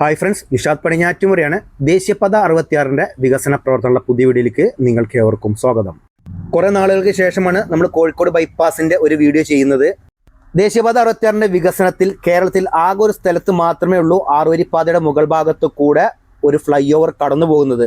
Hi friends Nishad പണിഞ്ഞാറ്റുമുറിയാണ് ദേശീയപാത അറുപത്തിയാറിന്റെ വികസന പ്രവർത്തനമുള്ള പുതിയ വീഡിയോയിലേക്ക് നിങ്ങൾക്ക് ഏവർക്കും സ്വാഗതം. കുറേ നാളുകൾക്ക് ശേഷമാണ് നമ്മൾ കോഴിക്കോട് ബൈപ്പാസിന്റെ ഒരു വീഡിയോ ചെയ്യുന്നത്. ദേശീയപാത അറുപത്തിയാറിന്റെ വികസനത്തിൽ കേരളത്തിൽ ആകെ ഒരു സ്ഥലത്ത് മാത്രമേ ഉള്ളൂ ആറുവരിപ്പാതയുടെ മുകൾ ഭാഗത്ത് കൂടെ ഒരു ഫ്ലൈ ഓവർ കടന്നു പോകുന്നത്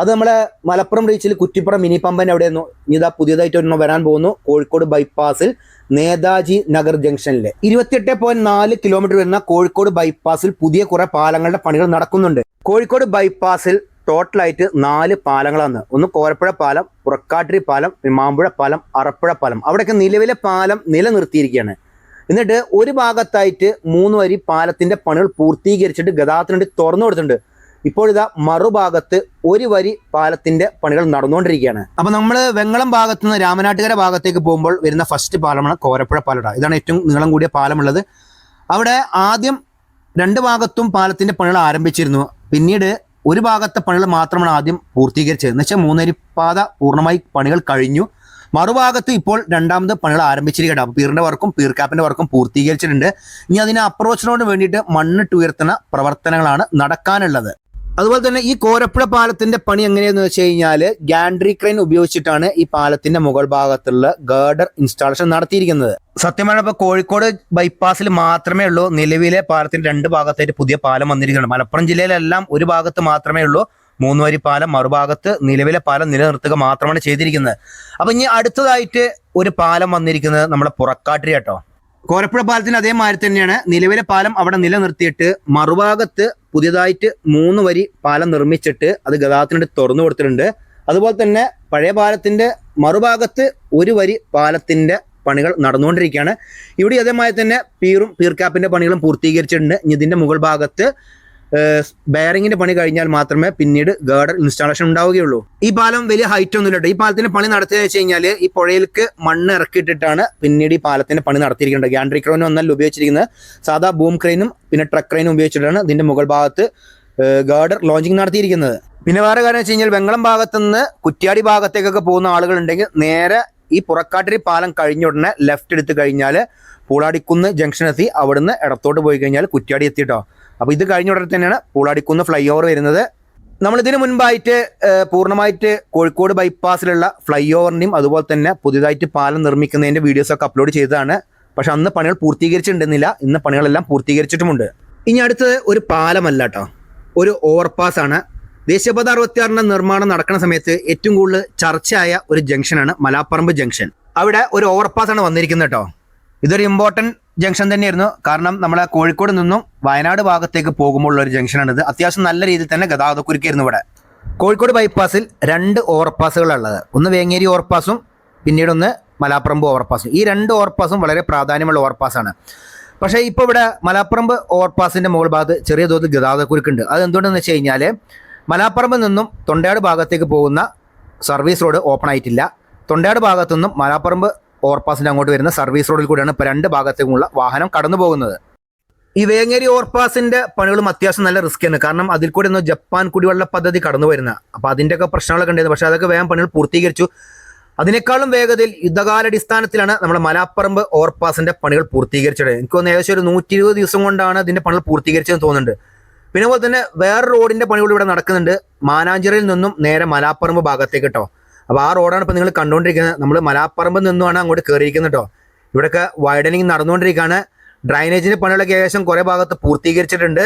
അത് നമ്മളെ മലപ്പുറം റീച്ചിൽ കുറ്റിപ്പുറം മിനി പമ്പൻ എവിടെ നിന്നു ഇതാ പുതിയതായിട്ട് ഒന്ന് വരാൻ പോകുന്നു. കോഴിക്കോട് ബൈപ്പാസിൽ നേതാജി നഗർ ജംഗ്ഷനിലെ ഇരുപത്തിയെട്ട് പോയിന്റ് നാല് കിലോമീറ്റർ വരുന്ന കോഴിക്കോട് ബൈപ്പാസിൽ പുതിയ കുറെ പാലങ്ങളുടെ പണികൾ നടക്കുന്നുണ്ട്. കോഴിക്കോട് ബൈപ്പാസിൽ ടോട്ടലായിട്ട് നാല് പാലങ്ങളാണ്. ഒന്ന് കോരപ്പുഴ പാലം പുറക്കാട്ടിരി പാലം മാമ്പുഴ പാലം അറപ്പുഴ പാലം. അവിടെയൊക്കെ നിലവിലെ പാലം നിലനിർത്തിയിരിക്കുകയാണ്. എന്നിട്ട് ഒരു ഭാഗത്തായിട്ട് മൂന്ന് വരി പാലത്തിന്റെ പണികൾ പൂർത്തീകരിച്ചിട്ട് ഗതാഗതത്തിന് തുറന്നു കൊടുത്തിട്ടുണ്ട്. ഇപ്പോഴിതാ മറുഭാഗത്ത് ഒരു വരി പാലത്തിന്റെ പണികൾ നടന്നുകൊണ്ടിരിക്കുകയാണ്. അപ്പൊ നമ്മൾ വെങ്ങളം ഭാഗത്ത് നിന്ന് രാമനാട്ടുകര ഭാഗത്തേക്ക് പോകുമ്പോൾ വരുന്ന ഫസ്റ്റ് പാലമാണ് കോരപ്പുഴ പാലട. ഇതാണ് ഏറ്റവും നീളം കൂടിയ പാലമുള്ളത്. അവിടെ ആദ്യം രണ്ട് ഭാഗത്തും പാലത്തിന്റെ പണികൾ ആരംഭിച്ചിരുന്നു. പിന്നീട് ഒരു ഭാഗത്തെ പണികൾ മാത്രമാണ് ആദ്യം പൂർത്തീകരിച്ചത്. എന്ന് വെച്ചാൽ മൂന്നരിപ്പാത പൂർണമായി പണികൾ കഴിഞ്ഞു. മറുഭാഗത്ത് ഇപ്പോൾ രണ്ടാമത് പണികൾ ആരംഭിച്ചിരിക്കുകയാണ്. അപ്പോൾ പീറിന്റെ വർക്കും പീർക്കാപ്പിന്റെ വർക്കും പൂർത്തീകരിച്ചിട്ടുണ്ട്. ഇനി അതിന് അപ്രോച്ചിനോട് വേണ്ടിയിട്ട് മണ്ണിട്ട് ഉയർത്തുന്ന പ്രവർത്തനങ്ങളാണ് നടക്കാനുള്ളത്. അതുപോലെ തന്നെ ഈ കോരപ്പുഴ പാലത്തിന്റെ പണി എങ്ങനെയാന്ന് വെച്ച് കഴിഞ്ഞാൽ ഗാൻഡ്രി ക്രെയിൻ ഉപയോഗിച്ചിട്ടാണ് ഈ പാലത്തിന്റെ മുകൾ ഭാഗത്തുള്ള ഗാർഡർ ഇൻസ്റ്റാളേഷൻ നടത്തിയിരിക്കുന്നത്. സത്യമാണ് കോഴിക്കോട് ബൈപ്പാസിൽ മാത്രമേ ഉള്ളൂ. നിലവിലെ പാലത്തിന്റെ രണ്ട് ഭാഗത്തായിട്ട് പുതിയ പാലം വന്നിരിക്കുന്നത് മലപ്പുറം ജില്ലയിലെല്ലാം ഒരു ഭാഗത്ത് മാത്രമേ ഉള്ളൂ. മൂന്നുവരി പാലം മറുഭാഗത്ത് നിലവിലെ പാലം നിലനിർത്തുക മാത്രമാണ് ചെയ്തിരിക്കുന്നത്. അപ്പൊ ഇനി അടുത്തതായിട്ട് ഒരു പാലം വന്നിരിക്കുന്നത് നമ്മുടെ പുറക്കാട്ടിരി കേട്ടോ. കോരപ്പുഴ പാലത്തിന് അതേമാതിരി തന്നെയാണ്. നിലവിലെ പാലം അവിടെ നിലനിർത്തിയിട്ട് മറുഭാഗത്ത് പുതിയതായിട്ട് മൂന്ന് വരി പാലം നിർമ്മിച്ചിട്ട് അത് ഗതാഗതത്തിന് തുറന്നു കൊടുത്തിട്ടുണ്ട്. അതുപോലെ തന്നെ പഴയ പാലത്തിന്റെ മറുഭാഗത്ത് ഒരു വരി പാലത്തിന്റെ പണികൾ നടന്നുകൊണ്ടിരിക്കുകയാണ്. ഇവിടെ അതേമാതിരി തന്നെ പീറും പീർക്കാപ്പിന്റെ പണികളും പൂർത്തീകരിച്ചിട്ടുണ്ട്. ഇതിന്റെ മുകൾ ഭാഗത്ത് ബെയറിങ്ങിന്റെ പണി കഴിഞ്ഞാൽ മാത്രമേ പിന്നീട് ഗാർഡർ ഇൻസ്റ്റാളേഷൻ ഉണ്ടാവുകയുള്ളൂ. ഈ പാലം വലിയ ഹൈറ്റ് ഒന്നുമില്ല ഇല്ലട്ടോ ഈ പാലത്തിന്റെ പണി നടത്തിയെന്ന് വെച്ച് കഴിഞ്ഞാൽ ഈ പുഴയിലേക്ക് മണ്ണ് ഇറക്കിയിട്ടിട്ടാണ് പിന്നീട് ഈ പാലത്തിന്റെ പണി നടത്തിയിരിക്കുന്നത്. ഗ്യാൻഡ്രി ക്രോനും ഒന്നല്ല ഉപയോഗിച്ചിരിക്കുന്നത്. സാധാ ബൂം ക്രെയിനും പിന്നെ ട്രക്ക് ക്രെയിനും ഉപയോഗിച്ചിട്ടാണ് ഇതിന്റെ മുകൾ ഭാഗത്ത് ഗാർഡർ ലോഞ്ചിങ് നടത്തിയിരിക്കുന്നത്. പിന്നെ വേറെ കാര്യം വെച്ച് കഴിഞ്ഞാൽ വെങ്ങളം ഭാഗത്തുനിന്ന് കുറ്റ്യാടി ഭാഗത്തേക്കൊക്കെ പോകുന്ന ആളുകൾ ഉണ്ടെങ്കിൽ നേരെ ഈ പുറക്കാട്ടിരി പാലം കഴിഞ്ഞ ഉടനെ ലെഫ്റ്റ് എടുത്തു കഴിഞ്ഞാൽ പൂളാടിക്കുന്ന് ജംഗ്ഷൻ എത്തി. അവിടുന്ന് ഇടത്തോട്ട് പോയി കഴിഞ്ഞാൽ കുറ്റ്യാടി എത്തിയിട്ടോ അപ്പോൾ ഇത് കഴിഞ്ഞ ഉടനെ തന്നെയാണ് പൂളാടിക്കുന്ന് ഫ്ലൈ ഓവർ വരുന്നത്. നമ്മൾ ഇതിന് മുൻപായിട്ട് പൂർണമായിട്ട് കോഴിക്കോട് ബൈപ്പാസിലുള്ള ഫ്ലൈ ഓവറിന്റെയും അതുപോലെ തന്നെ പുതിയതായിട്ട് പാലം നിർമ്മിക്കുന്നതിന്റെ വീഡിയോസൊക്കെ അപ്ലോഡ് ചെയ്തതാണ്. പക്ഷെ അന്ന് പണികൾ പൂർത്തീകരിച്ചിട്ടുണ്ടെന്നില്ല. ഇന്ന് പണികളെല്ലാം പൂർത്തീകരിച്ചിട്ടുമുണ്ട്. ഇനി അടുത്തത് ഒരു പാലമല്ല കേട്ടോ ഒരു ഓവർപാസ് ആണ്. ദേശീയപാത അറുപത്തിയാറിന്റെ നിർമ്മാണം നടക്കുന്ന സമയത്ത് ഏറ്റവും കൂടുതൽ ചർച്ചയായ ഒരു ജംഗ്ഷനാണ് മലാപ്പറമ്പ് ജംഗ്ഷൻ അവിടെ ഒരു ഓവർപാസ് ആണ് വന്നിരിക്കുന്നത് കേട്ടോ ഇതൊരു ഇമ്പോർട്ടന്റ് ജംഗ്ഷൻ തന്നെയായിരുന്നു. കാരണം നമ്മളെ കോഴിക്കോട് നിന്നും വയനാട് ഭാഗത്തേക്ക് പോകുമ്പോൾ ഉള്ള ഒരു ജംഗ്ഷനാണിത് അത്യാവശ്യം നല്ല രീതിയിൽ തന്നെ ഗതാഗതക്കുരുക്കായിരുന്നു ഇവിടെ. കോഴിക്കോട് ബൈപ്പാസിൽ രണ്ട് ഓവർപാസുകൾ ഉള്ളത് ഒന്ന് വേങ്ങേരി ഓവർപാസും പിന്നീട് ഒന്ന് മലാപ്പറമ്പ് ഓവർപാസും ഈ രണ്ട് ഓവർപാസും വളരെ പ്രാധാന്യമുള്ള ഓവർപാസാണ് പക്ഷേ ഇപ്പോൾ ഇവിടെ മലാപ്പറമ്പ് ഓവർപാസിന്റെ മുകൾ ഭാഗത്ത് ചെറിയ തോതിൽ ഗതാഗതക്കുരുക്കുണ്ട്. അത് എന്തുകൊണ്ടെന്ന് വെച്ച് കഴിഞ്ഞാൽ മലാപ്പറമ്പിൽ നിന്നും തൊണ്ടയാട് ഭാഗത്തേക്ക് പോകുന്ന സർവീസ് റോഡ് ഓപ്പൺ ആയിട്ടില്ല. തൊണ്ടയാട് ഭാഗത്തു നിന്നും മലാപ്പറമ്പ് ഓവർപാസിന്റെ അങ്ങോട്ട് വരുന്ന സർവീസ് റോഡിൽ കൂടിയാണ് ഇപ്പോൾ രണ്ട് ഭാഗത്തേക്കുമുള്ള വാഹനം കടന്നു പോകുന്നത് ഈ വേങ്ങേരി ഓവർപാസിന്റെ പണികളും അത്യാവശ്യം നല്ല റിസ്ക് ആണ്. കാരണം അതിൽ കൂടെ ഒന്ന് ജപ്പാൻ കുടിവെള്ള പദ്ധതി കടന്നു വരുന്ന അപ്പോൾ അതിന്റെയൊക്കെ പ്രശ്നങ്ങളൊക്കെ ഉണ്ടായിരുന്നു പക്ഷെ അതൊക്കെ വേഗം പണികൾ പൂർത്തീകരിച്ചു. അതിനേക്കാളും വേഗത്തിൽ യുദ്ധകാലടിസ്ഥാനത്തിലാണ് നമ്മുടെ മലാപ്പറമ്പ് ഓവർപാസിന്റെ പണികൾ പൂർത്തീകരിച്ചത്. എനിക്ക് തോന്നുന്നു ഏകദേശം ഒരു നൂറ്റി ഇരുപത് ദിവസം കൊണ്ടാണ് ഇതിന്റെ പണികൾ പൂർത്തീകരിച്ചതെന്ന് തോന്നുന്നുണ്ട്. പിന്നെ അതുപോലെ തന്നെ വേറെ റോഡിന്റെ പണികൾ ഇവിടെ നടക്കുന്നുണ്ട്. മാനാഞ്ചിറയിൽ നിന്നും നേരെ മലാപ്പറമ്പ് ഭാഗത്തേക്ക് കേട്ടോ അപ്പോൾ ആ റോഡാണ് ഇപ്പോൾ നിങ്ങൾ കണ്ടുകൊണ്ടിരിക്കുന്നത് നമ്മൾ മലാപ്പറമ്പ് നിന്നുമാണ് അങ്ങോട്ട് കയറിയിരിക്കുന്നത് കേട്ടോ ഇവിടെയൊക്കെ വൈഡനിങ് നടന്നുകൊണ്ടിരിക്കുകയാണ്. ഡ്രൈനേജിന്റെ പണികളൊക്കെ ഏകദേശം കുറേ ഭാഗത്ത് പൂർത്തീകരിച്ചിട്ടുണ്ട്.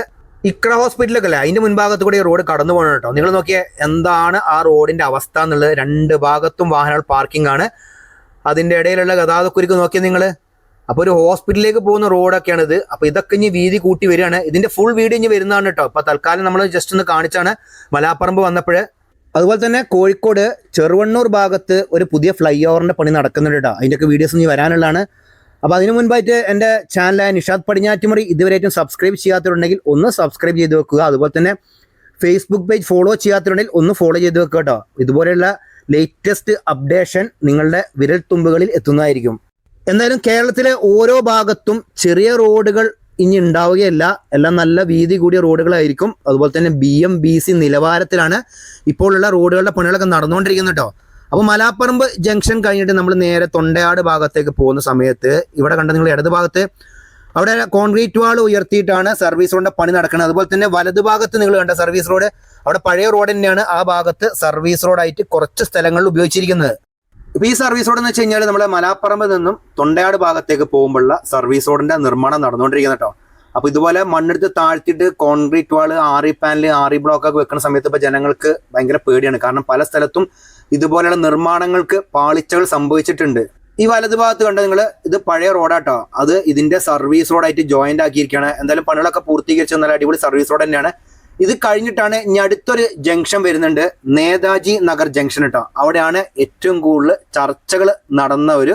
ഇക്ര ഹോസ്പിറ്റലൊക്കെ അല്ലേ അതിന്റെ മുൻഭാഗത്ത് കൂടി റോഡ് കടന്നു പോകണം കേട്ടോ നിങ്ങൾ നോക്കിയാൽ എന്താണ് ആ റോഡിന്റെ അവസ്ഥ എന്നുള്ളത്? രണ്ട് ഭാഗത്തും വാഹനങ്ങൾ പാർക്കിംഗ് ആണ്. അതിന്റെ ഇടയിലുള്ള ഗതാഗതക്കുരുക്ക് നോക്കിയാൽ നിങ്ങൾ അപ്പോൾ ഒരു ഹോസ്പിറ്റലിലേക്ക് പോകുന്ന റോഡൊക്കെയാണ് ഇത്. അപ്പോൾ ഇതൊക്കെ ഇനി വീതി കൂട്ടി വരികയാണ്. ഇതിന്റെ ഫുൾ വീഡിയോ ഇനി വരുന്നതാണ് കേട്ടോ അപ്പോൾ തൽക്കാലം നമ്മൾ ജസ്റ്റ് ഒന്ന് കാണിച്ചാണ് മലാപ്പറമ്പ് വന്നപ്പോൾ അതുപോലെ തന്നെ കോഴിക്കോട് ചെറുവണ്ണൂർ ഭാഗത്ത് ഒരു പുതിയ ഫ്ലൈ ഓവറിന്റെ പണി നടക്കുന്നുണ്ട് കേട്ടോ. അതിന്റെയൊക്കെ വീഡിയോസ് ഇനി വരാനുള്ളതാണ്. അപ്പോൾ അതിനു മുൻപായിട്ട് എന്റെ ചാനലായ നിഷാദ് പടിഞ്ഞാറ്റുമുറി ഇതുവരെയായിട്ടും സബ്സ്ക്രൈബ് ചെയ്യാത്തവരുണ്ടെങ്കിൽ ഒന്ന് സബ്സ്ക്രൈബ് ചെയ്ത് വെക്കുക. അതുപോലെ തന്നെ ഫേസ്ബുക്ക് പേജ് ഫോളോ ചെയ്യാത്തവരുണ്ടെങ്കിൽ ഒന്ന് ഫോളോ ചെയ്ത് വെക്കുക കേട്ടോ. ഇതുപോലെയുള്ള ലേറ്റസ്റ്റ് അപ്ഡേഷൻ നിങ്ങളുടെ വിരൽ തുമ്പുകളിൽ എത്തുന്നതായിരിക്കും. എന്തായാലും കേരളത്തിലെ ഓരോ ഭാഗത്തും ചെറിയ റോഡുകൾ ഇനി ഉണ്ടാവുകയല്ല. എല്ലാം നല്ല വീതി കൂടിയ റോഡുകളായിരിക്കും. അതുപോലെ തന്നെ ബി എം ബി സി നിലവാരത്തിലാണ് ഇപ്പോഴുള്ള റോഡുകളുടെ പണികളൊക്കെ നടന്നുകൊണ്ടിരിക്കുന്നത് കേട്ടോ അപ്പോൾ മലാപ്പറമ്പ് ജംഗ്ഷൻ കഴിഞ്ഞിട്ട് നമ്മൾ നേരെ തൊണ്ടയാട് ഭാഗത്തേക്ക് പോകുന്ന സമയത്ത് ഇവിടെ കണ്ട നിങ്ങൾ ഇടത് ഭാഗത്ത്? അവിടെ കോൺക്രീറ്റ് വാൾ ഉയർത്തിയിട്ടാണ് സർവീസ് റോഡിന്റെ പണി നടക്കുന്നത്. അതുപോലെ തന്നെ വലതു ഭാഗത്ത് നിങ്ങൾ കണ്ട സർവീസ് റോഡ് അവിടെ പഴയ റോഡ് തന്നെയാണ് ആ ഭാഗത്ത് സർവീസ് റോഡായിട്ട് കുറച്ച് സ്ഥലങ്ങളിൽ ഉപയോഗിച്ചിരിക്കുന്നത്. ഇപ്പൊ ഈ സർവീസ് റോഡ് എന്ന് വെച്ച് കഴിഞ്ഞാൽ നമ്മുടെ മലാപ്പറമ്പ് നിന്നും തൊണ്ടയാട് ഭാഗത്തേക്ക് പോകുമ്പോഴുള്ള സർവീസ് റോഡിന്റെ നിർമ്മാണം നടന്നുകൊണ്ടിരിക്കുന്ന കേട്ടോ. അപ്പൊ ഇതുപോലെ മണ്ണെടുത്ത് താഴ്ത്തിയിട്ട് കോൺക്രീറ്റ് വാൾ ആറി പാനൽ ആറി ബ്ലോക്ക് ഒക്കെ വെക്കുന്ന സമയത്ത് ഇപ്പൊ ജനങ്ങൾക്ക് ഭയങ്കര പേടിയാണ്. കാരണം പല സ്ഥലത്തും ഇതുപോലെയുള്ള നിർമ്മാണങ്ങൾക്ക് പാളിച്ചകൾ സംഭവിച്ചിട്ടുണ്ട്. ഈ വലതു ഭാഗത്ത് കണ്ട നിങ്ങൾ ഇത് പഴയ റോഡാട്ടോ അത് ഇതിന്റെ സർവീസ് റോഡായിട്ട് ജോയിന്റ് ആക്കിയിരിക്കുകയാണ്. എന്തായാലും പണികളൊക്കെ പൂർത്തീകരിച്ചു നല്ല അടിപൊളി സർവീസ് റോഡ് തന്നെയാണ്. ഇത് കഴിഞ്ഞിട്ടാണ് ഇനി അടുത്തൊരു ജംഗ്ഷൻ വരുന്നുണ്ട് നേതാജി നഗർ ജംഗ്ഷൻ കേട്ടോ അവിടെയാണ് ഏറ്റവും കൂടുതൽ ചർച്ചകൾ നടന്ന ഒരു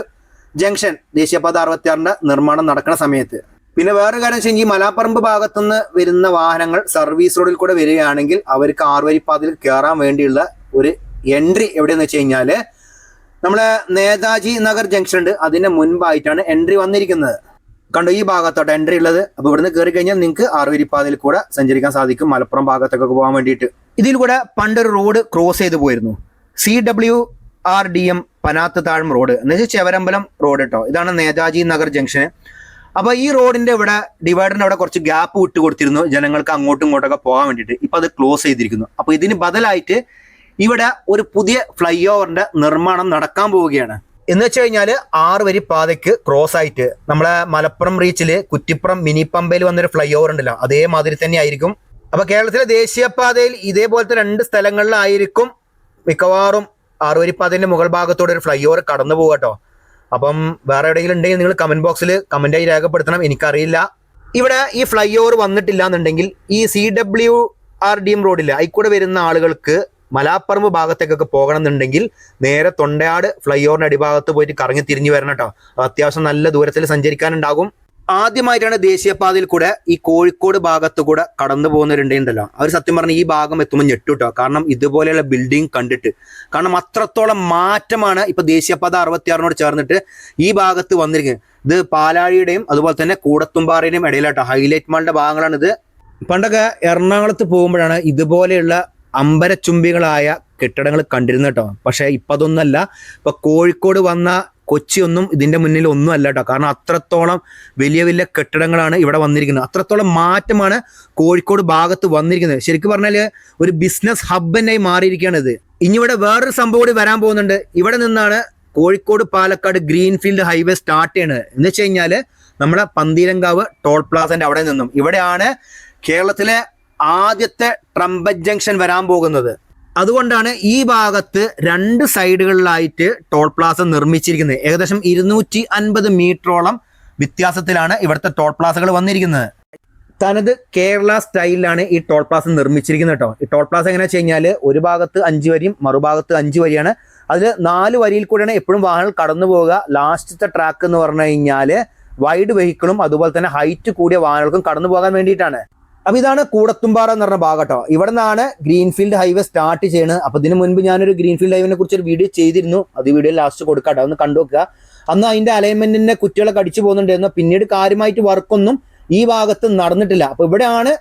ജംഗ്ഷൻ. ദേശീയപാത അറുപത്തിയാറിന്റെ നിർമ്മാണം നടക്കുന്ന സമയത്ത്. പിന്നെ വേറൊരു കാര്യം വെച്ചാൽ ഈ മലാപ്പറമ്പ് ഭാഗത്തുനിന്ന് വരുന്ന വാഹനങ്ങൾ സർവീസ് റോഡിൽ കൂടെ വരികയാണെങ്കിൽ അവർക്ക് ആറുവരിപ്പാതയിൽ കയറാൻ വേണ്ടിയുള്ള ഒരു എൻട്രി എവിടെയെന്ന് വെച്ച് കഴിഞ്ഞാൽ നമ്മളെ നേതാജി നഗർ ജംഗ്ഷൻ ഉണ്ട്. അതിന്റെ മുൻപായിട്ടാണ് എൻട്രി വന്നിരിക്കുന്നത്. കണ്ടോ ഈ ഭാഗത്തോട്ട് എൻട്രി ഉള്ളത്. അപ്പൊ ഇവിടുന്ന് കയറി കഴിഞ്ഞാൽ നിങ്ങൾക്ക് ആറുവരിപ്പാതയിൽ കൂടെ സഞ്ചരിക്കാൻ സാധിക്കും. മലപ്പുറം ഭാഗത്തൊക്കെ പോകാൻ വേണ്ടിയിട്ട്. ഇതിൽ കൂടെ പണ്ടൊരു റോഡ് ക്രോസ് ചെയ്ത് പോയിരുന്നു. C W R D M പനാത്ത് താഴ്മ റോഡ് എന്ന് വെച്ചാൽ ചെവരമ്പലം റോഡ് കേട്ടോ ഇതാണ് നേതാജി നഗർ ജംഗ്ഷൻ അപ്പൊ ഈ റോഡിന്റെ ഇവിടെ ഡിവൈഡറിന്റെ അവിടെ കുറച്ച് ഗ്യാപ്പ് വിട്ട് കൊടുത്തിരുന്നു. ജനങ്ങൾക്ക് അങ്ങോട്ടും ഇങ്ങോട്ടൊക്കെ പോകാൻ വേണ്ടിയിട്ട്. ഇപ്പൊ അത് ക്ലോസ് ചെയ്തിരിക്കുന്നു. അപ്പൊ ഇതിന് ബദലായിട്ട് ഇവിടെ ഒരു പുതിയ ഫ്ലൈ ഓവറിന്റെ നിർമ്മാണം നടക്കാൻ പോവുകയാണ്. എന്ന് വെച്ച് കഴിഞ്ഞാൽ ആറ് വരി പാതയ്ക്ക് ക്രോസ് ആയിട്ട് നമ്മളെ മലപ്പുറം റീച്ചിൽ കുറ്റിപ്പുറം മിനി പമ്പയിൽ വന്നൊരു ഫ്ലൈ ഓവർ ഉണ്ടല്ലോ അതേമാതിരി തന്നെ ആയിരിക്കും. അപ്പൊ കേരളത്തിലെ ദേശീയപാതയിൽ ഇതേപോലത്തെ രണ്ട് സ്ഥലങ്ങളിലായിരിക്കും മിക്കവാറും ആറ് വരി പാതേന്റെ മുകൾ ഭാഗത്തോടെ ഒരു ഫ്ലൈ ഓവർ കടന്നു പോകട്ടോ അപ്പം വേറെ എവിടെയെങ്കിലും ഉണ്ടെങ്കിൽ നിങ്ങൾ കമന്റ് ബോക്സിൽ കമന്റ് ആയി രേഖപ്പെടുത്തണം. എനിക്കറിയില്ല. ഇവിടെ ഈ ഫ്ലൈ ഓവർ വന്നിട്ടില്ല എന്നുണ്ടെങ്കിൽ ഈ C W R D M റോഡിൽ അതിക്കൂടെ വരുന്ന ആളുകൾക്ക് മലാപ്പറമ്പ് ഭാഗത്തേക്കൊക്കെ പോകണം എന്നുണ്ടെങ്കിൽ നേരെ തൊണ്ടയാട് ഫ്ലൈ ഓവറിന്റെ അടിഭാഗത്ത് പോയിട്ട് കറങ്ങി തിരിഞ്ഞു വരണം കേട്ടോ. അത്യാവശ്യം നല്ല ദൂരത്തിൽ സഞ്ചരിക്കാനുണ്ടാകും. ആദ്യമായിട്ടാണ് ദേശീയപാതയിൽ കൂടെ ഈ കോഴിക്കോട് ഭാഗത്ത് കൂടെ കടന്നു പോകുന്നവരുണ്ടെങ്കിലോ അവർ സത്യം പറഞ്ഞ ഈ ഭാഗം എത്തുമ്പോൾ ഞെട്ടുട്ടോ കാരണം ഇതുപോലെയുള്ള ബിൽഡിംഗ് കണ്ടിട്ട്. കാരണം അത്രത്തോളം മാറ്റമാണ് ഇപ്പൊ ദേശീയപാത അറുപത്തിയാറിനോട് ചേർന്നിട്ട് ഈ ഭാഗത്ത് വന്നിരിക്കുന്നത്. ഇത് പാലാഴിയുടെയും അതുപോലെ തന്നെ കൂടത്തുംപാറയുടെയും ഇടയിലാട്ടോ. ഹൈലൈറ്റ് മാളിന്റെ ഭാഗങ്ങളാണ് ഇത് പണ്ടൊക്കെ എറണാകുളത്ത് പോകുമ്പോഴാണ് ഇതുപോലെയുള്ള അമ്പരച്ചുംബികളായ കെട്ടിടങ്ങൾ കണ്ടിരുന്നു കേട്ടോ. പക്ഷേ ഇപ്പൊ അതൊന്നല്ല. ഇപ്പൊ കോഴിക്കോട് വന്ന കൊച്ചിയൊന്നും ഇതിന്റെ മുന്നിൽ ഒന്നും അല്ല കേട്ടോ. കാരണം അത്രത്തോളം വലിയ വലിയ കെട്ടിടങ്ങളാണ് ഇവിടെ വന്നിരിക്കുന്നത്. അത്രത്തോളം മാറ്റമാണ് കോഴിക്കോട് ഭാഗത്ത് വന്നിരിക്കുന്നത്. ശരിക്കും പറഞ്ഞാൽ ഒരു ബിസിനസ് ഹബ് മാറിയിരിക്കുകയാണ് ഇത് ഇനി ഇവിടെ വേറൊരു സംഭവം കൂടി വരാൻ പോകുന്നുണ്ട്. ഇവിടെ നിന്നാണ് Kozhikode Palakkad greenfield highway start ചെയ്യണത്. എന്ന് വെച്ച് കഴിഞ്ഞാൽ നമ്മുടെ പന്തീരങ്കാവ് ടോൾ പ്ലാസന്റെ അവിടെ നിന്നും. ഇവിടെയാണ് കേരളത്തിലെ ആദ്യത്തെ ട്രംപറ്റ് ജംഗ്ഷൻ വരാൻ പോകുന്നത്. അതുകൊണ്ടാണ് ഈ ഭാഗത്ത് രണ്ട് സൈഡുകളിലായിട്ട് ടോൾ പ്ലാസ നിർമ്മിച്ചിരിക്കുന്നത്. ഏകദേശം ഇരുന്നൂറ്റി അൻപത് മീറ്ററോളം വ്യത്യാസത്തിലാണ് ഇവിടുത്തെ ടോൾ പ്ലാസകൾ വന്നിരിക്കുന്നത്. തനത് കേരള സ്റ്റൈലിലാണ് ഈ ടോൾ പ്ലാസ നിർമ്മിച്ചിരിക്കുന്നത് കേട്ടോ. ഈ ടോൾ പ്ലാസ് എങ്ങനെയാ വെച്ച് കഴിഞ്ഞാൽ ഒരു ഭാഗത്ത് അഞ്ച് വരിയും മറുഭാഗത്ത് അഞ്ച് വരിയാണ്. അതിൽ നാല് വരിയിൽ കൂടെയാണ് എപ്പോഴും വാഹനങ്ങൾ കടന്നു പോവുക. ലാസ്റ്റത്തെ ട്രാക്ക് എന്ന് പറഞ്ഞു കഴിഞ്ഞാൽ വൈഡ് വെഹിക്കിളും അതുപോലെ തന്നെ ഹൈറ്റ് കൂടിയ വാഹനങ്ങൾക്കും കടന്നു പോകാൻ വേണ്ടിയിട്ടാണ്. അപ്പൊ ഇതാണ് കൂടത്തുംപാറ എന്ന് പറഞ്ഞ ഭാഗട്ടോ ഇവിടെ നിന്നാണ് ഗ്രീൻഫീൽഡ് ഹൈവേ സ്റ്റാർട്ട് ചെയ്യുന്നത് അപ്പൊ ഇതിനു മുൻപ് ഞാനൊരു ഗ്രീൻഫീൽഡ് ഹൈവേനെ കുറിച്ച് ഒരു വീഡിയോ ചെയ്തിരുന്നു. അത് വീഡിയോ ലാസ്റ്റ് കൊടുക്കാട്ടോ ഒന്ന് കണ്ടു നോക്കുക. അന്ന് അതിന്റെ അലൈൻമെന്റിന്റെ കുറ്റികളൊക്കെ അടിച്ചു പോകുന്നുണ്ടായിരുന്നു. പിന്നീട് കാര്യമായിട്ട് വർക്കൊന്നും ഈ ഭാഗത്ത് നടന്നിട്ടില്ല. അപ്പൊ ഇവിടെയാണ്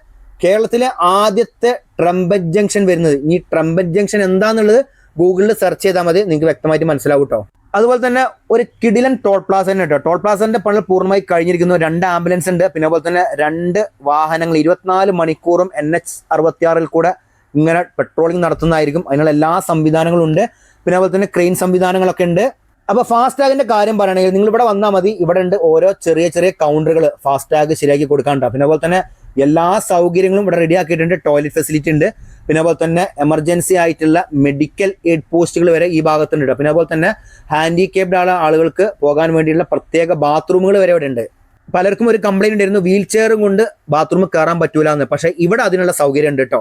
കേരളത്തിലെ ആദ്യത്തെ ട്രംപറ്റ് ജംഗ്ഷൻ വരുന്നത്. ഈ ട്രംപറ്റ് ജംഗ്ഷൻ എന്താന്നുള്ളത് ഗൂഗിളിൽ സെർച്ച് ചെയ്താൽ മതി നിങ്ങൾക്ക് വ്യക്തമായിട്ട് മനസ്സിലാവും കേട്ടോ അതുപോലെ തന്നെ ഒരു കിടിലൻ ടോൾ പ്ലാസ തന്നെ കേട്ടോ ടോൾ പ്ലാസന്റെ പണി പൂർണമായി കഴിഞ്ഞിരിക്കുന്നു. രണ്ട് ആംബുലൻസ് ഉണ്ട്. പിന്നെ അതുപോലെ തന്നെ രണ്ട് വാഹനങ്ങൾ ഇരുപത്തിനാല് മണിക്കൂറും എൻ എച്ച് അറുപത്തിയാറിൽ കൂടെ ഇങ്ങനെ പെട്രോളിംഗ് നടത്തുന്നതായിരിക്കും. അതിനുള്ള എല്ലാ സംവിധാനങ്ങളും ഉണ്ട്. പിന്നെ അതുപോലെ തന്നെ ക്രെയിൻ സംവിധാനങ്ങളൊക്കെ ഉണ്ട്. അപ്പൊ ഫാസ്ടാഗിന്റെ കാര്യം പറയുകയാണെങ്കിൽ നിങ്ങൾ ഇവിടെ വന്നാൽ മതി. ഇവിടെ ഉണ്ട് ഓരോ ചെറിയ ചെറിയ കൗണ്ടറുകൾ ഫാസ്ടാഗ് ശരിയാക്കി കൊടുക്കാനുണ്ടോ പിന്നെ അതുപോലെ തന്നെ എല്ലാ സൗകര്യങ്ങളും ഇവിടെ റെഡി ആക്കിയിട്ടുണ്ട്. ടോയ്ലറ്റ് ഫെസിലിറ്റി ഉണ്ട്. പിന്നെ അതുപോലെ തന്നെ എമർജൻസി ആയിട്ടുള്ള മെഡിക്കൽ എയ്ഡ് പോസ്റ്റുകൾ വരെ ഈ ഭാഗത്തുണ്ട് പിന്നെ അതുപോലെ തന്നെ ഹാൻഡിക്കേപ്ഡ് ആയ ആളുകൾക്ക് പോകാൻ വേണ്ടിയിട്ടുള്ള പ്രത്യേക ബാത്റൂമുകൾ വരെ ഇവിടെ ഉണ്ട് പലർക്കും ഒരു കംപ്ലൈന്റ് ഉണ്ടായിരുന്നു വീൽ ചെയറും കൊണ്ട് ബാത്റൂമിൽ കയറാൻ പറ്റൂല എന്ന് പക്ഷേ ഇവിടെ അതിനുള്ള സൗകര്യം ഉണ്ട് കേട്ടോ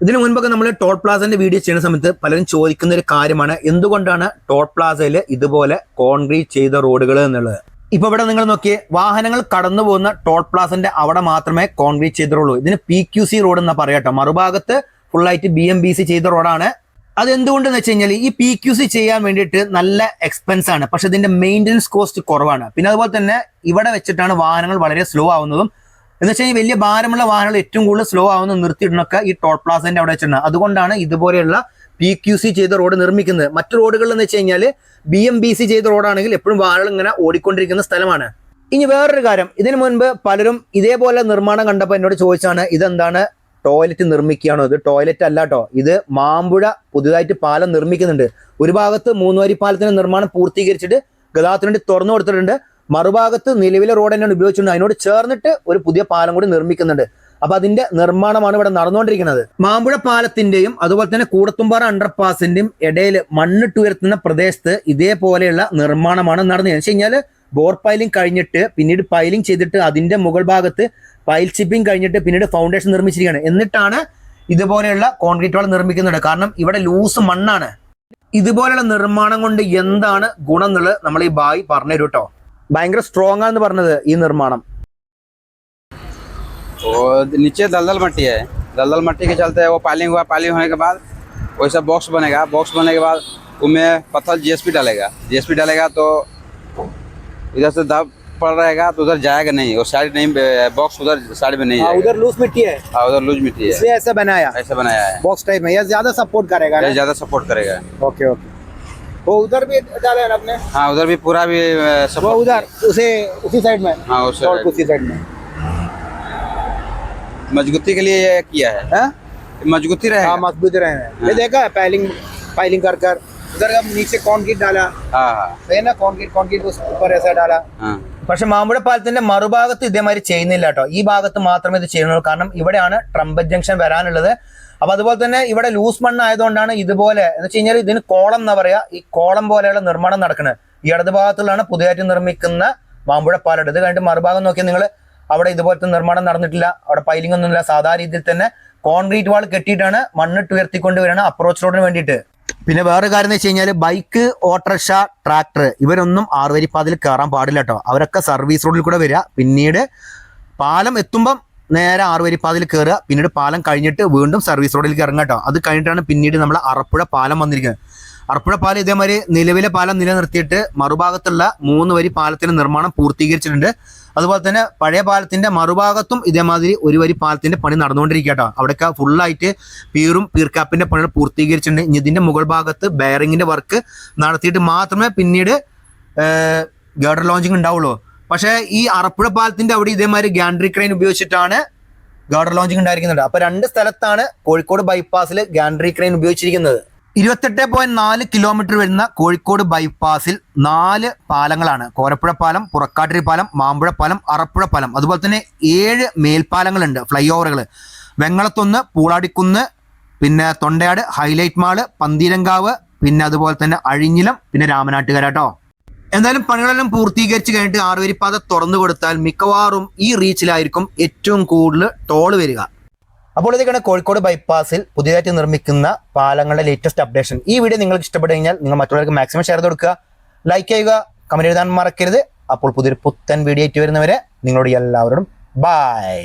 ഇതിനു മുൻപൊക്കെ നമ്മൾ ടോൾ പ്ലാസന്റെ വീഡിയോ ചെയ്യുന്ന സമയത്ത് പലരും ചോദിക്കുന്ന ഒരു കാര്യമാണ് എന്തുകൊണ്ടാണ് ടോൾ പ്ലാസയിൽ ഇതുപോലെ കോൺക്രീറ്റ് ചെയ്ത റോഡുകൾ എന്നുള്ളത്? ഇപ്പൊ ഇവിടെ നിങ്ങൾ നോക്കിയേ വാഹനങ്ങൾ കടന്നു പോകുന്ന ടോൾ പ്ലാസന്റെ അവിടെ മാത്രമേ കോൺക്രീറ്റ് ചെയ്തിട്ടുള്ളൂ. ഇതിന് പി ക്യു സി റോഡ് എന്നാ പറയാട്ടോ മറുഭാഗത്ത് ഫുള്ളായിട്ട് ബി എം ബി സി ചെയ്ത റോഡാണ്. അത് എന്തുകൊണ്ടെന്ന് വെച്ച് കഴിഞ്ഞാൽ ഈ പി ക്യു സി ചെയ്യാൻ വേണ്ടിയിട്ട് നല്ല എക്സ്പെൻസ് ആണ്. പക്ഷെ ഇതിന്റെ മെയിന്റനൻസ് കോസ്റ്റ് കുറവാണ്. പിന്നെ അതുപോലെ തന്നെ ഇവിടെ വെച്ചിട്ടാണ് വാഹനങ്ങൾ വളരെ സ്ലോ ആവുന്നതും. എന്ന് വെച്ച് കഴിഞ്ഞാൽ വലിയ ഭാരമുള്ള വാഹനങ്ങൾ ഏറ്റവും കൂടുതൽ സ്ലോ ആവുന്ന നിർത്തിയിടണൊക്കെ ഈ ടോൾ പ്ലാസന്റെ അവിടെ വെച്ചിട്ടുണ്ട് അതുകൊണ്ടാണ് ഇതുപോലെയുള്ള പി ക്യു സി ചെയ്ത റോഡ് നിർമ്മിക്കുന്നത്. മറ്റു റോഡുകൾ എന്ന് വെച്ച് കഴിഞ്ഞാൽ ബി എം ബി സി ചെയ്ത റോഡാണെങ്കിൽ എപ്പോഴും വാഹനങ്ങൾ ഇങ്ങനെ ഓടിക്കൊണ്ടിരിക്കുന്ന സ്ഥലമാണ്. ഇനി വേറൊരു കാര്യം. ഇതിനു മുൻപ് പലരും ഇതേപോലെ നിർമ്മാണം കണ്ടപ്പോൾ എന്നോട് ചോദിച്ചാണ് ഇതെന്താണ്? ടോയ്ലറ്റ് നിർമ്മിക്കുകയാണോ? ഇത് ടോയ്ലറ്റ് അല്ല കേട്ടോ ഇത് മാമ്പുഴ പുതുതായിട്ട് പാലം നിർമ്മിക്കുന്നുണ്ട്. ഒരു ഭാഗത്ത് മൂന്നുവരി പാലത്തിന്റെ നിർമ്മാണം പൂർത്തീകരിച്ചിട്ട് ഗതാഗതത്തിന് വേണ്ടി തുറന്നു കൊടുത്തിട്ടുണ്ട്. മറുഭാഗത്ത് നിലവിലെ റോഡ് തന്നെയാണ് ഉപയോഗിച്ചിട്ടുണ്ട്. അതിനോട് ചേർന്നിട്ട് ഒരു പുതിയ പാലം കൂടി നിർമ്മിക്കുന്നുണ്ട്. അപ്പൊ അതിന്റെ നിർമ്മാണമാണ് ഇവിടെ നടന്നുകൊണ്ടിരിക്കുന്നത്. മാമ്പുഴ പാലത്തിന്റെയും അതുപോലെ തന്നെ കൂടത്തുംപാറ അണ്ടർപാസിന്റെയും ഇടയിൽ മണ്ണിട്ട് ഉയർത്തുന്ന പ്രദേശത്ത് ഇതേപോലെയുള്ള നിർമ്മാണമാണ് നടന്നത്. എന്ന് വെച്ച് കഴിഞ്ഞാൽ ബോർ പൈലിംഗ് കഴിഞ്ഞിട്ട് പിന്നീട് പൈലിംഗ് ചെയ്തിട്ട് അതിന്റെ മുകൾ ഭാഗത്ത് പൈൽ ചിപ്പിംഗ് കഴിഞ്ഞിട്ട് പിന്നീട് ഫൗണ്ടേഷൻ നിർമ്മിച്ചിരിക്കുകയാണ് എന്നിട്ടാണ് ഇതുപോലെയുള്ള കോൺക്രീറ്റ് വാൾ നിർമ്മിക്കുന്നത് കാരണം ഇവിടെ ലൂസ് മണ്ണാണ് ഇതുപോലെയുള്ള നിർമ്മാണം കൊണ്ട് എന്താണ് ഗുണം എന്നുള്ളത് നമ്മൾ ഈ ബായി പറഞ്ഞു തരും കേട്ടോ ഭയങ്കര സ്ട്രോങ് ആണെന്ന് പറഞ്ഞത് ഈ നിർമ്മാണം वो नीचे दलदल मट्टी है दलदल मट्टी के चलते वो पालिंग हुआ पालिंग होने के बाद वैसा बॉक्स बनेगा बॉक्स बनने के बाद उसमें पत्थर जीएसपी डालेगा जीएसपी डालेगा तो इधर से दब पड़ रहेगा तो उधर जाएगा नहीं वो साइड नहीं बॉक्स उधर साइड में नहीं हाँ, उधर लूज मिट्टी है। हाँ उधर लूज मिट्टी है। इसलिए ऐसा बनाया। ऐसे बनाया है। बॉक्स टाइप में ये ज़्यादा सपोर्ट करेगा ज़्यादा सपोर्ट करेगा। ओके ओके वो उधर भी डाला है आपने? हाँ उधर भी पूरा भी वो उधर उसे उसी साइड में? हाँ उस साइड में। मजबूती के लिए ये किया है। हाँ? मजबूती हाँ रहेगा। मज़बूत रहे हैं। ये देखा है पाइलिंग पाइलिंग कर कर। उधर अब नीचे कंक्रीट डाला। हाँ हाँ। है ना? कंक्रीट उस ऊपर ऐसा डाला। हाँ। പക്ഷെ മാമ്പുഴ പാലത്തിന്റെ മറുഭാഗത്ത് ഇതേമാതിരി ചെയ്യുന്നില്ല കേട്ടോ. ഈ ഭാഗത്ത് മാത്രമേ ഇത് ചെയ്യുന്നുള്ളൂ. കാരണം ഇവിടെയാണ് ട്രംപ് ജംഗ്ഷൻ വരാനുള്ളത്. അപ്പൊ അതുപോലെ തന്നെ ഇവിടെ ലൂസ് മണ്ണ് ആയതുകൊണ്ടാണ് ഇതുപോലെ എന്ന് വെച്ച് കഴിഞ്ഞാൽ ഇതിന് കോളം എന്നാ പറയാ ഈ കോളം പോലെയുള്ള നിർമ്മാണം നടക്കുന്നത്. ഈ ഇടത് ഭാഗത്തുള്ളതാണ് പുതിയതായിട്ട് നിർമ്മിക്കുന്ന മാമ്പുഴ പാലം. ഇത് കഴിഞ്ഞിട്ട് മറുഭാഗം നോക്കിയാൽ നിങ്ങൾ അവിടെ ഇതുപോലത്തെ നിർമ്മാണം നടന്നിട്ടില്ല. അവിടെ പൈലിംഗ് ഒന്നുമില്ല. സാധാരണ രീതിയിൽ തന്നെ കോൺക്രീറ്റ് വാൾ കെട്ടിയിട്ടാണ് മണ്ണിട്ട് ഉയർത്തിക്കൊണ്ട് വരികയാണ് അപ്രോച്ച് റോഡിന് വേണ്ടിയിട്ട്. പിന്നെ വേറെ കാര്യം എന്ന് വെച്ച് കഴിഞ്ഞാൽ ബൈക്ക് ഓട്ടോറിക്ഷ ട്രാക്ടർ ഇവരൊന്നും ആറുവരിപ്പാതിൽ കയറാൻ പാടില്ല കേട്ടോ. അവരൊക്കെ സർവീസ് റോഡിൽ കൂടെ വരിക. പിന്നീട് പാലം എത്തുമ്പം നേരെ ആറുവരിപ്പാതിൽ കയറുക പിന്നീട് പാലം കഴിഞ്ഞിട്ട് വീണ്ടും സർവീസ് റോഡിലേക്ക് ഇറങ്ങുക കേട്ടോ. അത് കഴിഞ്ഞിട്ടാണ് പിന്നീട് നമ്മൾ അറപ്പുഴ പാലം വന്നിരിക്കുന്നത്. അറപ്പുഴ പാലം ഇതേമാതിരി നിലവിലെ പാലം നിലനിർത്തിയിട്ട് മറുഭാഗത്തുള്ള മൂന്ന് വരി പാലത്തിന്റെ നിർമ്മാണം പൂർത്തീകരിച്ചിട്ടുണ്ട്. അതുപോലെ തന്നെ പഴയ പാലത്തിന്റെ മറുഭാഗത്തും ഇതേമാതിരി ഒരു വരി പാലത്തിന്റെ പണി നടന്നുകൊണ്ടിരിക്കട്ടോ കേട്ടോ. അവിടെയൊക്കെ ഫുള്ളായിട്ട് പീറും പീർക്കാപ്പിന്റെ പണികൾ പൂർത്തീകരിച്ചിട്ടുണ്ട്. ഇനി ഇതിന്റെ മുകൾ ഭാഗത്ത് ബെയറിംഗിന്റെ വർക്ക് നടത്തിയിട്ട് മാത്രമേ പിന്നീട് ഗേഡർ ലോഞ്ചിങ് ഉണ്ടാവുള്ളൂ. പക്ഷേ ഈ അറപ്പുഴ പാലത്തിന്റെ അവിടെ ഇതേമാതിരി ഗാൻഡ്രി ക്രെയിൻ ഉപയോഗിച്ചിട്ടാണ് ഗാർഡർ ലോഞ്ചിങ് ഉണ്ടായിരിക്കുന്നുണ്ട് അപ്പൊ രണ്ട് സ്ഥലത്താണ് കോഴിക്കോട് ബൈപ്പാസിൽ ഗാൻഡ്രി ക്രെയിൻ ഉപയോഗിച്ചിരിക്കുന്നത്. ഇരുപത്തെട്ട് പോയിന്റ് നാല് കിലോമീറ്റർ വരുന്ന കോഴിക്കോട് ബൈപ്പാസിൽ നാല് പാലങ്ങളാണ്. കോരപ്പുഴ പാലം പുറക്കാട്ടിരി പാലം മാമ്പുഴ പാലം അറപ്പുഴ പാലം. അതുപോലെ തന്നെ ഏഴ് മേൽപ്പാലങ്ങളുണ്ട് ഫ്ലൈ ഓവറുകൾ വെങ്ങളത്തൊന്ന് പൂളാടിക്കുന്ന് പിന്നെ തൊണ്ടയാട് ഹൈലൈറ്റ് മാൾ പന്തീരങ്കാവ് പിന്നെ അതുപോലെ തന്നെ അഴിഞ്ഞിലം പിന്നെ രാമനാട്ടുകര കേട്ടോ എന്തായാലും പണികളെല്ലാം പൂർത്തീകരിച്ച് കഴിഞ്ഞിട്ട് ആറുവരിപ്പാത തുറന്നു കൊടുത്താൽ മിക്കവാറും ഈ റീച്ചിലായിരിക്കും ഏറ്റവും കൂടുതൽ ടോൾ വരിക. അപ്പോൾ ഇതൊക്കെയാണ് കോഴിക്കോട് ബൈപ്പാസിൽ പുതിയതായിട്ട് നിർമ്മിക്കുന്ന പാലങ്ങളുടെ ലേറ്റസ്റ്റ് അപ്ഡേഷൻ ഈ വീഡിയോ നിങ്ങൾക്ക് ഇഷ്ടപ്പെട്ടു കഴിഞ്ഞാൽ നിങ്ങൾ മറ്റുള്ളവർക്ക് മാക്സിമം ഷെയർ കൊടുക്കുക. ലൈക്ക് ചെയ്യുക കമന്റ് എഴുതാൻ മറക്കരുത്. അപ്പോൾ പുതിയൊരു പുത്തൻ വീഡിയോ ആയിട്ട് വരുന്നവരെ നിങ്ങളോട് എല്ലാവരോടും ബൈ